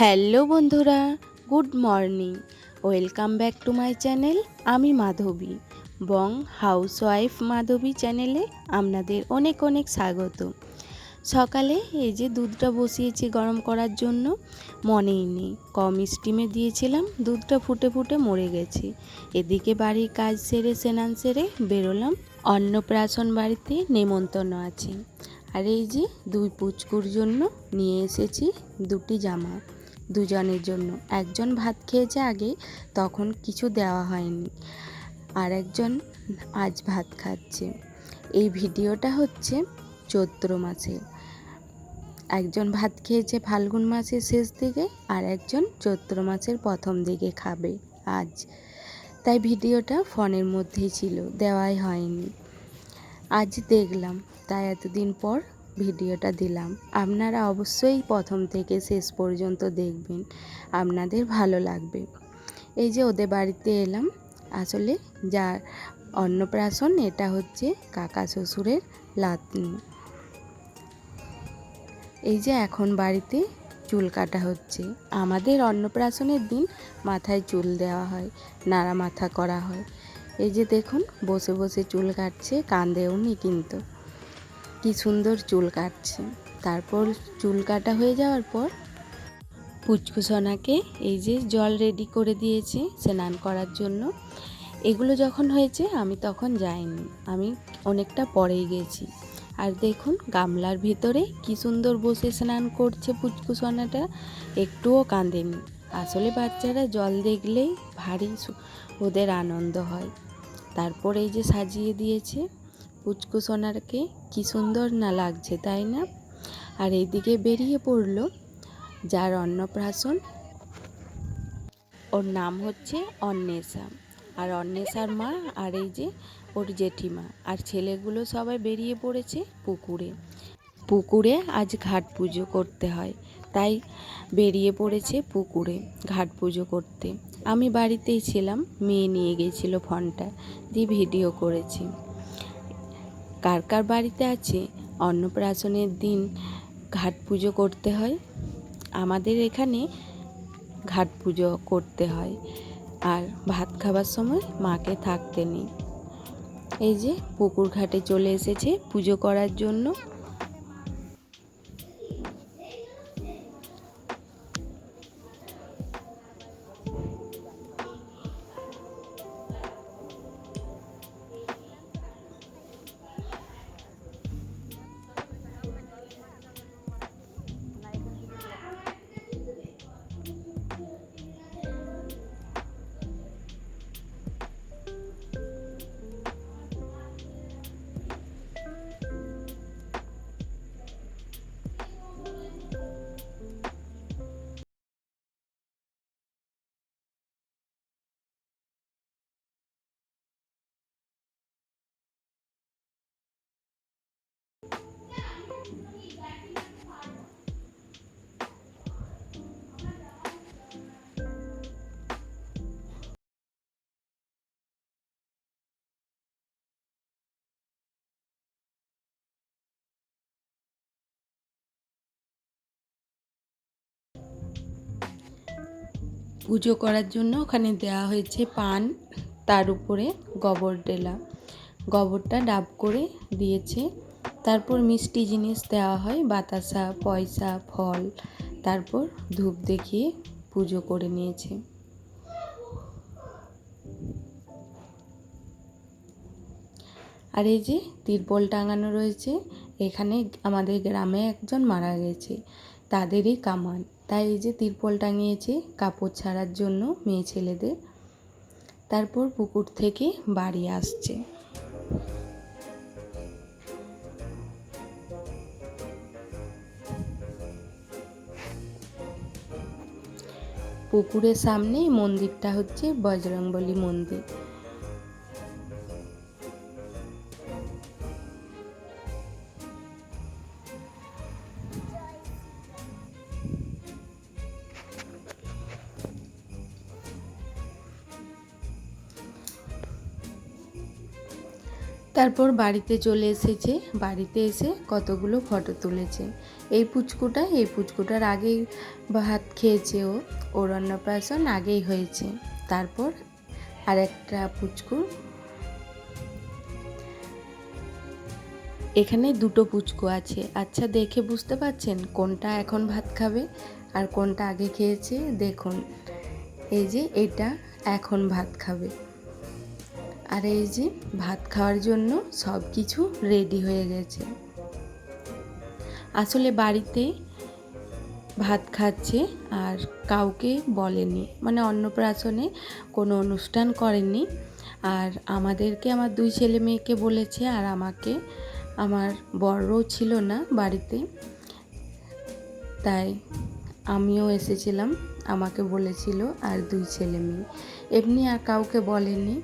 Hello বন্ধুরা, good morning. Welcome back to my channel, আমি মাধবী। বং house wife মাধবী চ্যানেলে আপনাদের অনেক অনেক স্বাগত। সকালে এই যে দুধটা বসিয়েছি গরম করার জন্য, মনেই নেই। কম স্টিমে দিয়েছিলাম, দুধটা ফুটে ফুটে মরে গেছে। এদিকে বাড়ির কাজ সেরে সেনান সেরে বেরোলাম, অন্নপ্রাশন বাড়িতে নেমন্তন্ন আছে। আর এই যে দুই পুচকুর জন্য নিয়ে এসেছি দুটি জামা। দুজনের জন্য। একজন ভাত খেয়েছে আগে, তখন কিছু দেওয়া হয়নি। আর একজন আজ ভাত খাচ্ছে। এই ভিডিওটা হচ্ছে চৈত্র মাসে একজন ভাত খেয়েছে ফাল্গুন মাসের শেষ দিকে আর একজন চৈত্র মাসের প্রথম দিকে খাবে আজ। তাই ভিডিওটা ফোনের মধ্যেই ছিল, দেওয়াই হয়নি। আজ দেখলাম, তাই এতদিন পর ভিডিওটা দিলাম। আপনারা অবশ্যই প্রথম থেকে শেষ পর্যন্ত দেখবেন। আপনাদের ভালো লাগবে। এই যে ওদের বাড়িতে এলাম। আসলে যার অন্নপ্রাশন, এটা হচ্ছে কাকা শ্বশুরের লাতনি। এই যে এখন বাড়িতে চুল কাটা হচ্ছে। আমাদের অন্নপ্রাশনের দিন মাথায় চুল দেওয়া হয় নাড়া মাথা করা হয়। এই যে দেখুন, বসে বসে চুল কাটছে কান্দেও নি কিন্তু। কি সুন্দর চুল কাটছে। তারপর চুল কাটা হয়ে যাওয়ার পর পুচকু সোনাকে এই যে জল রেডি করে দিয়েছে স্নান করার জন্য। এগুলো যখন হয়েছে আমি তখন যাইনি। আমি অনেকটা পরেই গেছি। আর দেখুন গামলার ভিতরে কি সুন্দর বসে স্নান করছে পুচকু সোনাটা। একটুও কাঁদেনি। আসলে বাচ্চারা জল দেখলেই ভারী ওদের আনন্দ হয়। তারপর এই যে সাজিয়ে দিয়েছে পুচকু সোনারকে কি সুন্দর না লাগছে, তাই না? আর এইদিকে বেরিয়ে পড়ল যার অন্নপ্রাশন। ওর নাম হচ্ছে অন্বেষা। আর অন্বেষার মা আর এই যে ওর জেঠিমা। আর ছেলেগুলো সবাই বেরিয়ে পড়েছে পুকুরে। পুকুরে আজ ঘাট পুজো করতে হয়। তাই বেরিয়ে পড়েছে পুকুরে ঘাট পুজো করতে। আমি বাড়িতেই ছিলাম, মেয়ে নিয়ে গেছিল ফোনটা দিয়ে ভিডিও করেছি। কার কার বাড়িতে আছে? অন্নপ্রাশনের দিন ঘাট পুজো করতে হয়। আমাদের এখানে ঘাট পুজো করতে হয়। আর ভাত খাবার সময় মাকে থাকতে নেই। এই যে পুকুর ঘাটে চলে এসেছে পুজো করার জন্য। পুজো করার জন্য ওখানে দেওয়া হয়েছে পান, তার উপরে গোবর ডেলা। গোবরটা ডাব করে দিয়েছে। তারপর মিষ্টি জিনিস দেওয়া হয়, বাতাসা, পয়সা, ফল, তারপর ধূপ দেখিয়ে পুজো করে নিয়েছে। আর এই যে তিরপল টাঙানো রয়েছে, এখানে আমাদের গ্রামে একজন মারা গেছে, তাদেরই কামান। তাই এই যে তিরপল টাঙিয়েছে কাপড় ছাড়ার জন্য মেয়ে ছেলেদের। তারপর পুকুর থেকে বাড়ি আসছে। পুকুরের সামনে মন্দিরটা হচ্ছে বজরংবলী মন্দির। তারপর বাড়িতে চলে এসেছে। বাড়িতে এসে কতগুলো ফটো তুলেছে। এই পুচকুটা এই পুচকুটার আগেই ভাত খেয়েছে ও। ওর অন্নপ্রাশন আগেই হয়েছে। তারপর আর একটা পুচকু। এখানে দুটো পুচকু আছে। আচ্ছা দেখে বুঝতে পারছেন কোনটা এখন ভাত খাবে আর কোনটা আগে খেয়েছে? দেখুন। এই যে এটা এখন ভাত খাবে। আর এই যে ভাত খাওয়ার জন্য সব কিছু রেডি হয়ে গেছে। আসলে বাড়িতে ভাত খাচ্ছে আর কাউকে বলেনি মানে অন্নপ্রাশনে কোনো অনুষ্ঠান করেনি আর আমাদেরকে আমার দুই ছেলে মেয়েকে বলেছে আর আমাকে, আমার বড়ও ছিল না বাড়িতে। তাই আমিও এসেছিলাম, আমাকে বলেছিল আর দুই ছেলে মেয়ে। এমনি আর কাউকে বলেনি।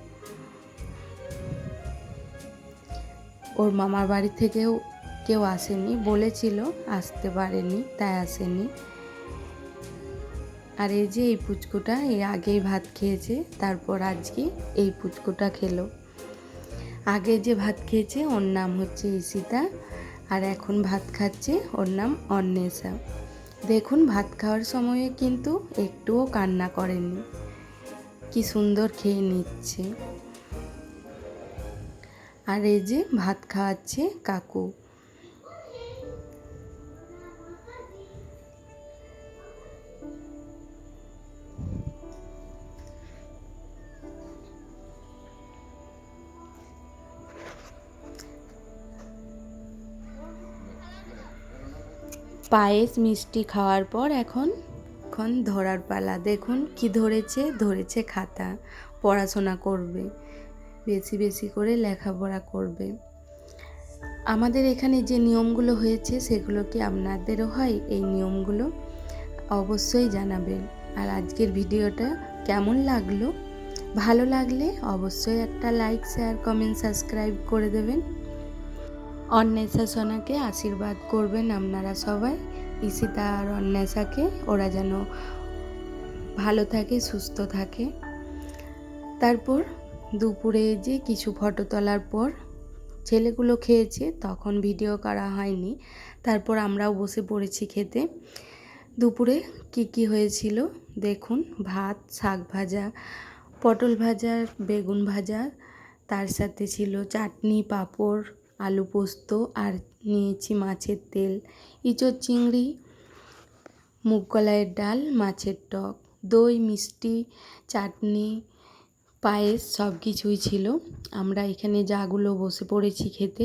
ওর মামার বাড়ি থেকেও কেউ আসেনি, বলেছিল আসতে পারেনি, তাই আসেনি। আর এই যে এই পুচকুটা এই আগেই ভাত খেয়েছে, তারপর আজকে এই পুচকুটা খেলো। আগে যে ভাত খেয়েছে, ওর নাম হচ্ছে ইসিতা আর এখন ভাত খাচ্ছে ওর নাম অন্বেষা। দেখুন, ভাত খাওয়ার সময়ে কিন্তু একটুও কান্না করেনি। কি সুন্দর খেয়ে নিচ্ছে। আর এই যে ভাত খাওয়াচ্ছে কাকু। পায়েস মিষ্টি খাওয়ার পর এখন এখন ধরার পালা। দেখুন কি ধরেছে ধরেছে খাতা, পড়াশোনা করবে। বেশি বেশি করে লেখাপড়া করবে। আমাদের এখানে যে নিয়মগুলো হয়েছে সেগুলো কি আপনাদেরও হয়? এই নিয়মগুলো অবশ্যই জানাবেন। আর আজকের ভিডিওটা কেমন লাগল? ভালো লাগলে অবশ্যই একটা লাইক, শেয়ার, কমেন্ট, সাবস্ক্রাইব করে দেবেন। অন্বেষা সোনাকে আশীর্বাদ করবেন আপনারা সবাই। ইসিতা আর অন্বেষাকে ওরা যেন ভালো থাকে, সুস্থ থাকে। তারপর দুপুরে যে কিছু ফটো তোলার পর ছেলেগুলো খেয়েছে, তখন ভিডিও করা হয়নি। তারপর আমরাও বসে পড়েছি খেতে। দুপুরে কি কি হয়েছিল দেখুন। ভাত, শাক ভাজা, পটল ভাজা, বেগুন ভাজা, তার সাথে ছিল চাটনি, পাঁপড়, আলু পোস্ত আর নিয়েছি মাছের তেল, ইঁচড় চিংড়ি, মুগ কলাইয়ের ডাল, মাছের টক, দই, মিষ্টি, চাটনি পায়েস সব কিছুই ছিল। আমরা এখানে যাগুলো বসে পড়েছি খেতে।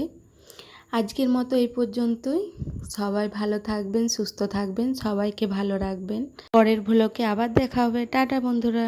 আজকের মতো এই পর্যন্তই। সবাই ভালো থাকবেন, সুস্থ থাকবেন, সবাইকে ভালো রাখবেন। পরের ভুলোকে আবার দেখা হবে। টাটা বন্ধুরা।